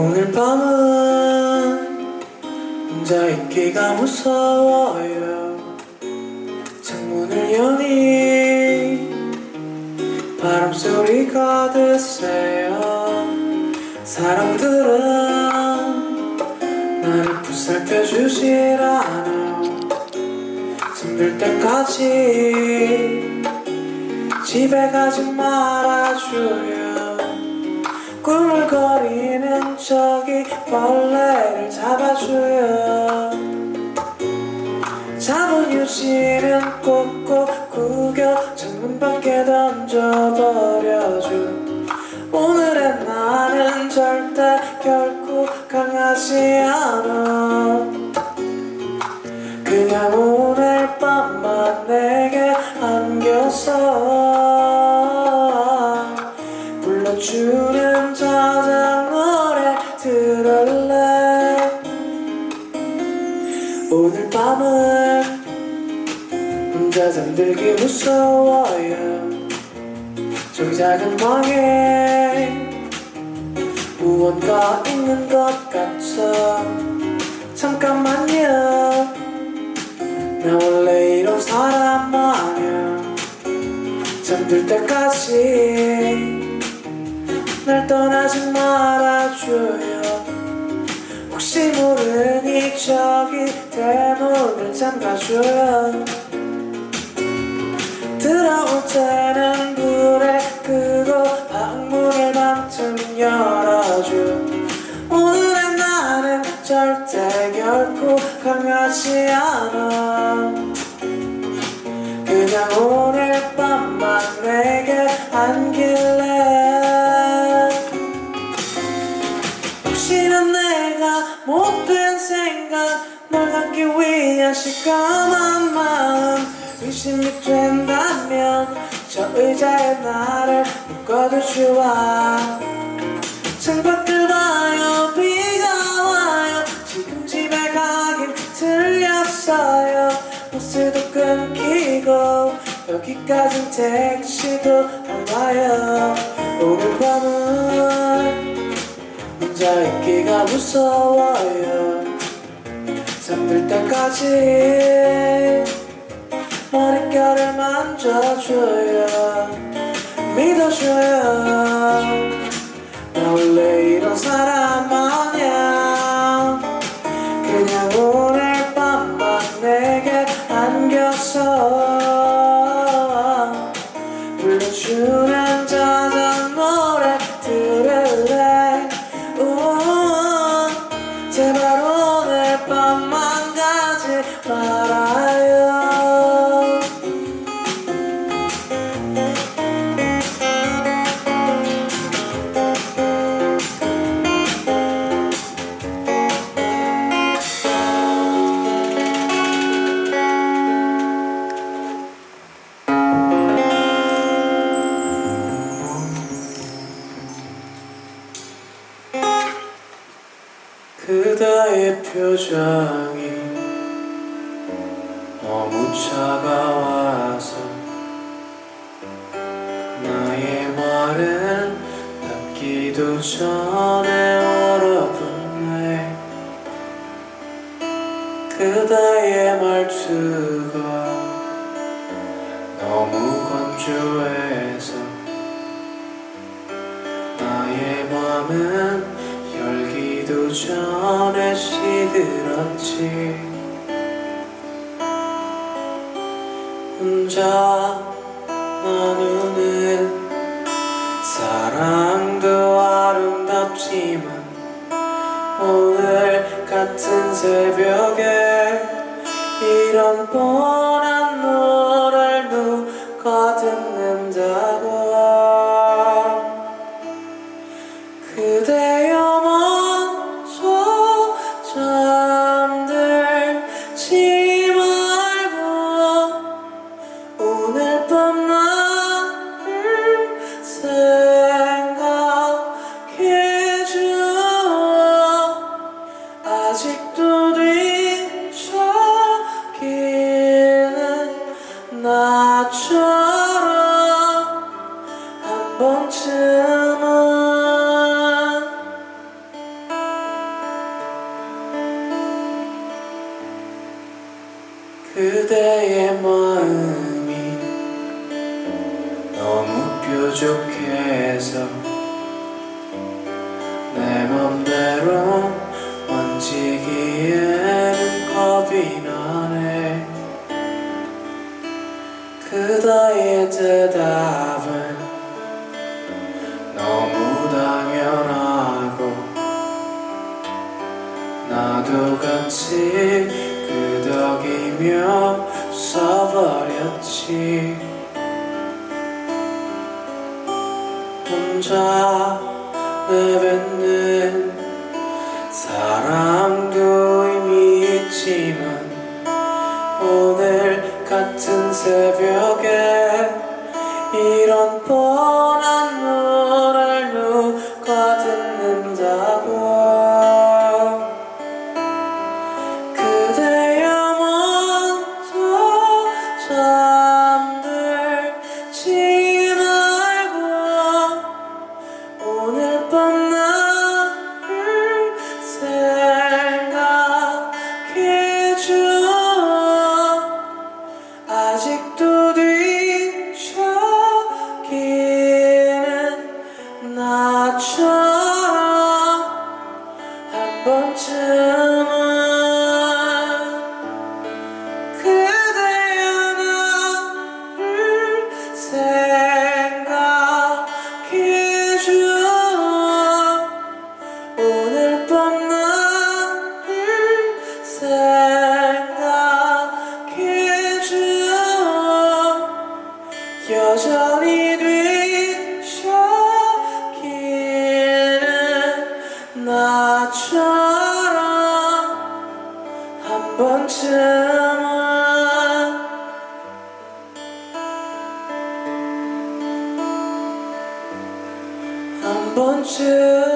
오늘 밤은 혼자 있기가 무서워요. 창문을 여니 바람 소리가 드세요. 사람들은 나를 보살펴주질 않아 잠들 때까지 집에 가지 말아줘요. 꾸물거리는 저기 벌레를 잡아줘요. 잠은 유지는 꼭꼭 구겨 창문 밖에 던져버려줘. 오늘의 나는 절대 결코 강하지 않아. 그냥 오늘 밤만 내게 안겨서 불러주는 저장 노래 들을래? 오늘 밤은 혼자 잠들기 무서워요. 저기 작은 방에 무언가 있는 것 같아. 잠깐만요. 나 원래 이런 사람 아니야. 잠들 때까지 날 떠나지 말아줘요. 혹시 모르니 저기 대문을 잠가줘요. 들어올 때는 불에 안길래 혹시나 내가 못된 생각 널 갖기 위한 시커먼 마음 의심이 된다면 저 의자에 나를 좋아 창밖을 봐요. 비가 와요. 지금 집에 가긴 틀렸어요. 버스도 끊기고 여기까진 택시도 안 와요. 오늘 밤은 혼자 있기가 무서워요. 잠들 때까지 머릿결을 만져줘요. 믿어줘요 불 그대의 표정이 너무 차가워서 나의 말은 닿기도 전에 얼어붙네. 그대의 말투가 너무 건조 시들었지. 혼자 나누는 사랑도 아름답지만 오늘 같은 새벽에 이런 뻔한 나처럼 한 번쯤은 그대의 마음이 너무 뾰족해서 그대의 대답은 너무 당연하고 나도 같이 끄덕이며 써버렸지. 혼자 여전히 뒤척이는 나처럼 한 번쯤은 한 번쯤은